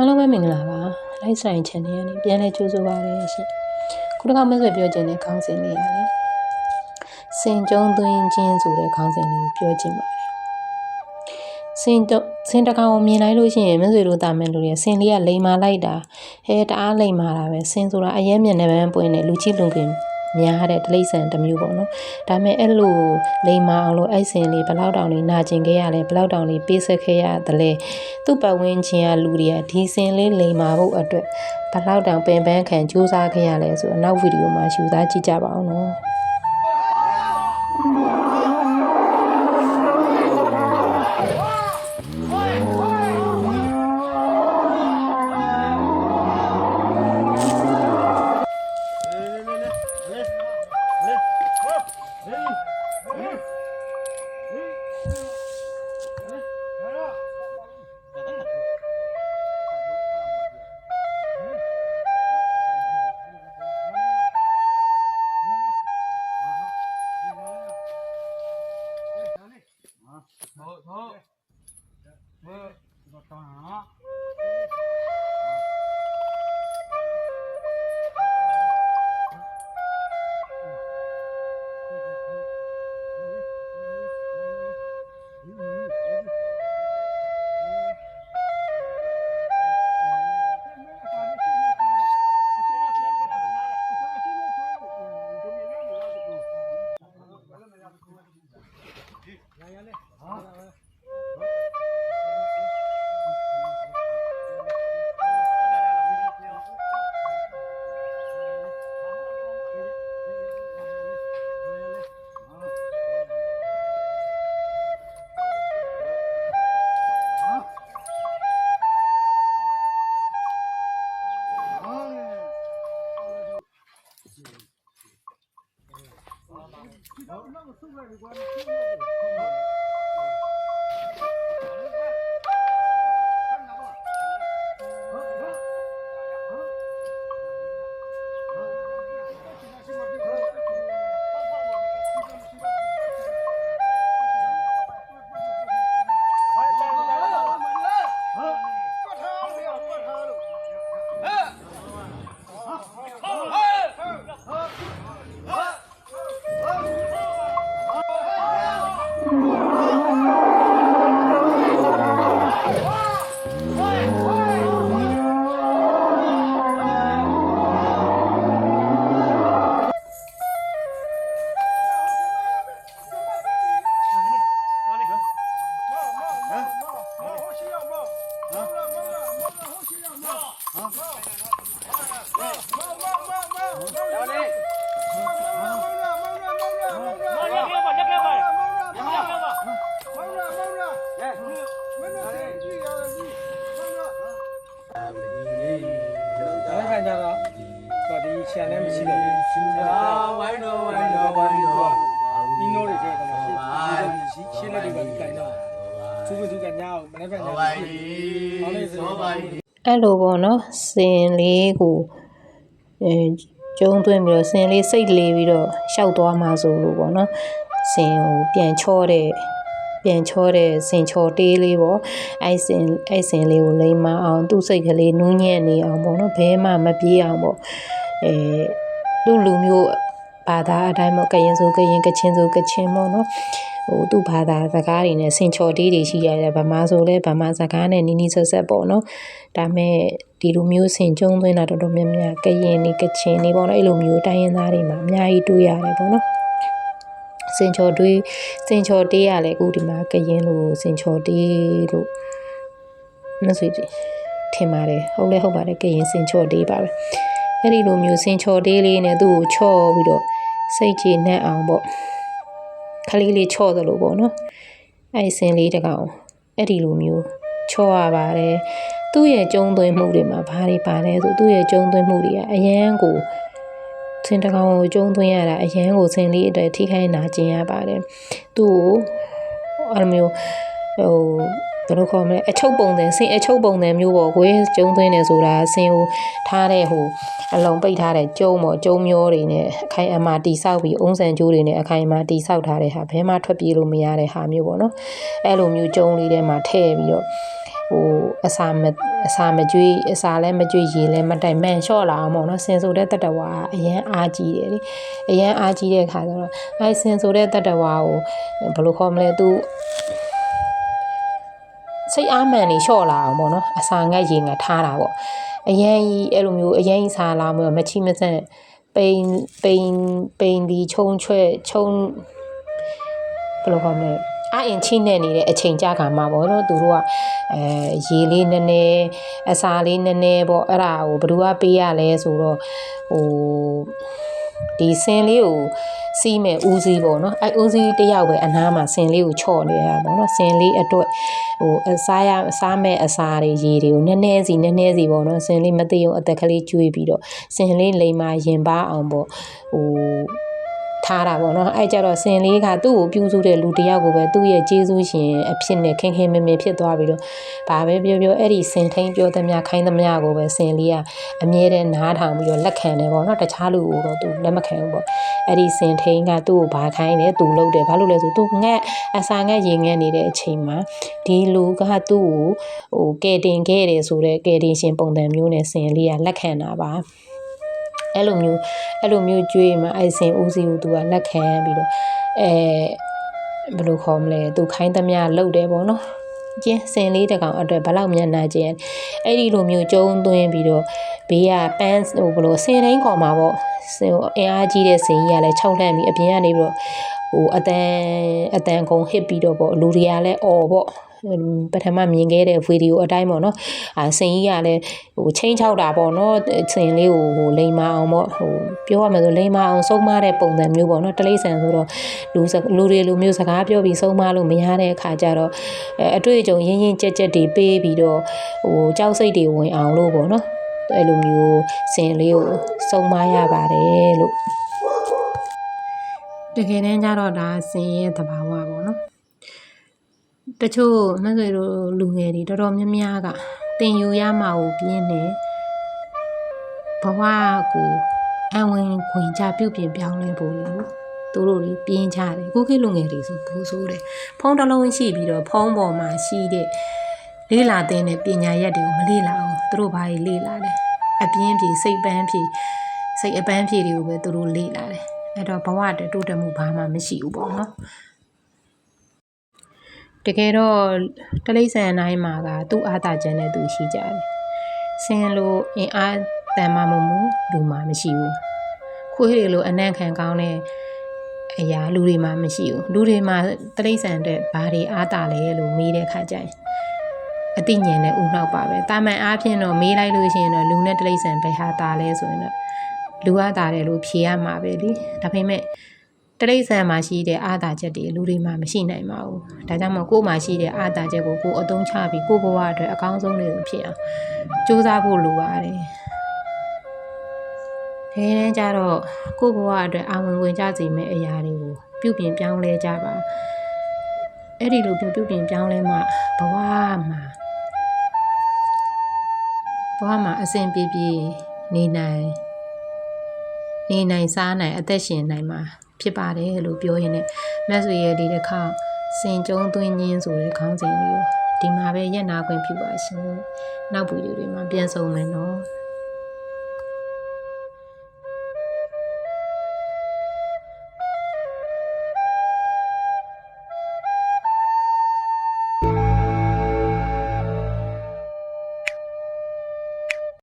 အားလုံးပဲမင်္ဂလာပါလိုက်ဆိုင် channel ကနေပြန်လဲကြိုးဆိုပါရရှင်ခုတစ်ခါမဆွေပြောခြင်းတဲ့ခေါင်းစဉ်လေးရတယ်စင်ကြုံသွင်းခြင်းဆိုတဲ့ခေါင်းစဉ်လေးပြောခြင်းပါတယ်စင်တော့စင်တကောင်ကိုမြင်လိုက်လို့ရှိရင်မဆွေတို့တာမန်လူတွေစင်လေးကလိန်မာလိုက်တာဟဲတအားလိန်မာတာပဲစင်ဆိုတာအရင်မျက်နှာပန်းပွင့်နေလူချင်းလူခင် များတဲ့ဒလိဆန်တစ်မျိုးပေါ့နော်ဒါပေမဲ့အဲ့လိုလိန်မာအောင်လို့အဲ့စင်လေးဘလောက်တောင်လေးနာကျင်ခဲ့ရလဲဘလောက်တောင်လေးပေးဆက်ခဲ့ရတယ်လဲသူ့ပတ်ဝန်းကျင်ကလူတွေကဒီစင်လေးလိန်မာဖို့အတွက်ဘလောက်တောင်ပင်ပန်းခံကြိုးစားခဲ့ရလဲဆိုတော့နောက်ဗီဒီယိုမှာရှုသားကြည့်ကြပါအောင်နော် အဲ့ခါကျတော့ဟိုဒီခြံလည်း မရှိတော့ဘူး အာဝိုင်းတော့ဝိုင်းတော့ဝိုင်းတော့ဒီနိုးတွေကျတော့ရှိရှင်းနေတယ်ပဲကြိုင်တော့သူကသူကညာကိုမနေ့ကညာဝိုင်းဒီသောဝိုင်းအဲ့လိုပေါ့နော်စင်လေးကိုအဲကျုံသွင်းပြီးတော့စင်လေးစိတ်လေးပြီးတော့ရှောက်သွားမှာဆိုလို့ပေါ့နော်စင်ကိုပြန်ချောတဲ့ပြန်ချောတဲ့စင်ချောတေးလေးပေါ့အဲ့စင်အဲ့စင်လေးကိုလိမ့်မအောင်သူ့စိတ်ကလေးနူးညံ့နေအောင်ပေါ့နော်ဘဲမှမပြေးအောင်ပေါ့အဲလူလူမျိုး ဘာသာအတိုင်းပေါ့ကရင်ဆိုကရင်ကချင်းဆိုကချင်းပေါ့နော်ဟိုသူ့ဘာသာစကားတွေနဲ့စင်ချော်တေးတွေရှိရတယ်ဗမာဆိုလဲဗမာစကားနဲ့နီးနီးဆက်ဆက်ပေါ့နော်ဒါမဲ့ဒီလိုမျိုးစင်ကျုံသွင်းတာတော်တော်များများကရင်နေကချင်းနေပေါ့နော်အဲ့လိုမျိုးတိုင်းရင်းသားတွေမှာအများကြီးတွေ့ရတယ်ပေါ့နော်စင်ချော်တွေးစင်ချော်တေးရလဲအခုဒီမှာကရင်လိုစင်ချော်တေးလို့မဆွေထင်ပါတယ်ဟုတ်လဲဟုတ်ပါတယ်ကရင်စင်ချော်တေးပါပဲအဲ့ဒီလိုမျိုးစင်ချော်တေးလေးနဲ့သူ့ကိုချော့ပြီးတော့ စိတ်ကြည်နှံ့အောင်ပေါ့ခလေးလေးချော့သလိုပေါ့နော်အဲ့စင်လေးတကောင်အဲ့ဒီလိုမျိုးချော့ရပါတယ်သူ့ရဲ့ကျုံသွင်းမှုတွေမှာဘာတွေပါလဲဆိုသူ့ရဲ့ကျုံသွင်းမှုတွေကအရန်ကိုစင်တကောင်ကိုကျုံသွင်းရတာအရန်ကိုစင်လေးအတွက်ထိခိုက်နာကျင်ရပါတယ်သူ့ကိုအဲ့လိုမျိုးဟို ဘယ်လိုခေါ်မလဲအချုပ်ပုံစံစင်အချုပ်ပုံစံမျိုးပေါ့ကွယ်ကျုံသွင်းနေဆိုတာစင်ကိုထားတဲ့ဟိုအလုံးပိတ်ထားတဲ့ကျုံပေါ့ကျုံမျောတွေနဲ့အခိုင်အမာတိဆောက်ပြီးအုံးဆန်ကျိုးတွေနဲ့အခိုင်အမာတိဆောက်ထားတဲ့ဟာဘဲမှထွက်ပြေးလို့မရတဲ့ဟာမျိုးပေါ့နော်အဲ့လိုမျိုးကျုံလေးထဲမှာထည့်ပြီးတော့ဟိုအစာမအစာမကြွေးအစာလည်းမကြွေးရေလည်းမတိုင်မှန်လျှော့လာအောင်ပေါ့နော်စင်ဆိုတဲ့တတဝါအရန်အားကြီးတယ်လေအရန်အားကြီးတဲ့ခါကျတော့အဲစင်ဆိုတဲ့တတဝါကိုဘယ်လိုခေါ်မလဲသူ စိတ်အားမှန်နေလျှော့လာအောင်ပေါ့နော်အစာငတ်ရေငတ်ထားတာပေါ့အရန်ကြီးအဲ့လိုမျိုးအရန်ကြီးစားလာမျိုးမချိမဆန့်ပိန်ပိန်ပိန်ဒီခြုံချွဲခြုံဘယ်လိုခေါ်မလဲအအင်ချိနေနေတဲ့အချိန်ကြာခါမှာပေါ့နော်သူတို့ကအဲရေလေးနည်းနည်းအစာလေးနည်းနည်းပေါ့အဲ့ဒါကိုဘယ်သူကပေးရလဲဆိုတော့ဟို ဒီစင်လေးကိုစီးမဲ့ဦးစီးပေါ့နော်အဲ့ဦးစီးတယောက်ပဲအနားမှာစင်လေးကိုချော့နေရတာပေါ့နော်စင်လေးအတွက်ဟိုအစားရအစားမဲ့အစာတွေရေတွေကိုနည်းနည်းစီနည်းနည်းစီပေါ့နော်စင်လေးမသိအောင်အသက်ကလေးကျွေးပြီးတော့စင်လေးလိမ်မာရင်ပါအောင်ပေါ့ဟို ထားတာပေါ့နော်အဲ့ကြတော့စင်လေးကသူ့ကိုပြုစုတဲ့လူတစ်ယောက်ကိုပဲသူ့ရဲ့ကျေးဇူးရှင်အဖြစ်နဲ့ခင်ခင်မင်မင်ဖြစ်သွားပြီးတော့ဘာပဲပြောပြောအဲ့ဒီစင်ထိန်ပြောသမျှခိုင်းသမျှကိုပဲစင်လေးကအမြဲတမ်းနားထောင်ပြီးတော့လက်ခံတယ်ပေါ့နော်တခြားလူကိုတော့သူလက်မခံဘူးပေါ့အဲ့ဒီစင်ထိန်ကသူ့ကိုဘာခိုင်းလဲသူလုပ်တယ်ဘာလို့လဲဆိုသူငက်အစာငက်ရင်ငက်နေတဲ့အချိန်မှာဒီလူကသူ့ကိုဟိုကဲတင်ခဲ့တယ်ဆိုတော့ကဲတင်ရှင်ပုံစံမျိုးနဲ့စင်လေးကလက်ခံတာပါ အဲ့လိုမျိုးအဲ့လိုမျိုးကြွေးမှအဲ့စင်ဦးစီးကိုသူကလက်ခံပြီးတော့အဲဘယ်လိုခေါ်မလဲသူခိုင်းသမျှလုပ်တယ်ပေါ့နော်ကျင်းစင်လေးတကောင်အတွက်ဘယ်လောက်မျက်နှာကျင်းအဲ့ဒီလိုမျိုးကျုံသွင်းပြီးတော့ဘေးကပန်းဟိုဘယ်လိုစင်တိုင်းခေါ်မှာပေါ့စင်အင်အားကြီးတဲ့စင်ကြီးကလည်း၆လှမ်းပြီးအပြင်ကနေပြီးတော့ဟိုအတန်အတန်ကုန်ဟစ်ပြီးတော့ပေါ့လူတွေကလည်းအော်ပေါ့ ပထမမြင်ခဲ့တဲ့ဗီဒီယိုအတိုင်းပေါ့နော်အာစင်ကြီးကလည်းဟိုချင်းချောက်တာပေါ့နော်စင်လေးကိုဟိုလိမ်မအောင်ပေါ့ဟိုပြောရမယ်ဆိုလိမ်မအောင်ဆုံးမတဲ့ပုံစံမျိုးပေါ့နော်တလိษံဆိုတော့လူလူတွေလူမျိုးစကားပြောပြီးဆုံးမလို့မရတဲ့အခါကျတော့အဲအတွေ့အကြုံရင်းရင်းကြက်ကြက်တွေပေးပြီးတော့ဟိုကြောက်စိတ်တွေဝင်အောင်လို့ပေါ့နော်အဲ့လိုမျိုးစင်လေးကိုဆုံးမရပါတယ်လို့တကယ်တမ်းကျတော့ဒါစင်ရဲ့သဘာဝပေါ့နော် တချို့မဆွေတို့လူငယ်တွေတော်တော်များများကတင်ယူရမှာကိုပြင်းနေဘဝကိုအဝင်ခွင်ကြပြုတ်ပြင်ပြောင်းလဲဖို့လို့သူတို့တွေပြင်းကြတယ်ကိုခေတ်လူငယ်တွေဆိုဘူးဆိုတယ်ဖုံးတစ်လုံးရှိပြီးတော့ဖုံးပေါ်မှာရှိတဲ့လေးလာတဲ့ပညာရက်တွေကိုမလေးလာအောင်သူတို့ဘာတွေလေးလာလဲအပြင်းပြေစိတ်ပန်းပြေစိတ်အပန်းပြေတွေကိုပဲသူတို့လေးလာတယ်အဲ့တော့ဘဝတတိုးတက်မှုဘာမှမရှိဘူးပေါ့နော် တကယ်တော့တလိမ့်ဆန်တိုင်းမှာကသူ့အားသာချက်နဲ့သူရှိကြတယ်ဆင်းလို့အင်အားတန်မှမမှုလူမှမရှိဘူးခွေးတွေလိုအနံ့ခံကောင်းတဲ့အရာလူတွေမှမရှိဘူးလူတွေမှတလိမ့်ဆန်တဲ့ဘာတွေအားသာလဲလို့မေးတဲ့ခါကျရင်အတိညာဉ်နဲ့ဥနောက်ပါပဲတာမန်အားဖြင့်တော့မေးလိုက်လို့ရှိရင်တော့လူနဲ့တလိမ့်ဆန်ဘယ်ဟာသာလဲဆိုရင်တော့လူအားသာတယ်လို့ဖြေရမှာပဲလေဒါပေမဲ့ တရိษံမှာရှိတဲ့အာသာချက်တွေလူတွေမှာမရှိနိုင်ပါဘူး။ဒါကြောင့်မို့ကိုယ်မှာရှိတဲ့အာသာချက်ကိုကိုယ်အသုံးချပြီးကိုယ့်ဘဝအတွက်အကောင်းဆုံးတွေကိုဖြစ်အောင်ကြိုးစားဖို့လိုပါတယ်။ဒီနေ့ကျတော့ကိုယ့်ဘဝအတွက်အာဝင်ဝင်ကြစေမယ့်အရာတွေကိုပြုပြင်ပြောင်းလဲကြပါ။အဲ့ဒီလိုပြုပြင်ပြောင်းလဲမှဘဝမှာဘဝမှာအစဉ်ပြေပြေနေနိုင်နေနိုင်စားနိုင်အသက်ရှင်နိုင်မှာ ဖြစ်ပါတယ်လို့ပြောရင်းနဲ့မက်ဆွေရဲ့ဒီတစ်ခါစင်ကျုံသွင်းခြင်းဆိုတဲ့ခေါင်းစဉ်လေးကိုဒီမှာပဲရက်နာခွင့်ပြုပါရှင်နောက်ဗီဒီယိုတွေမှာပြန်ဆုံမယ်နော်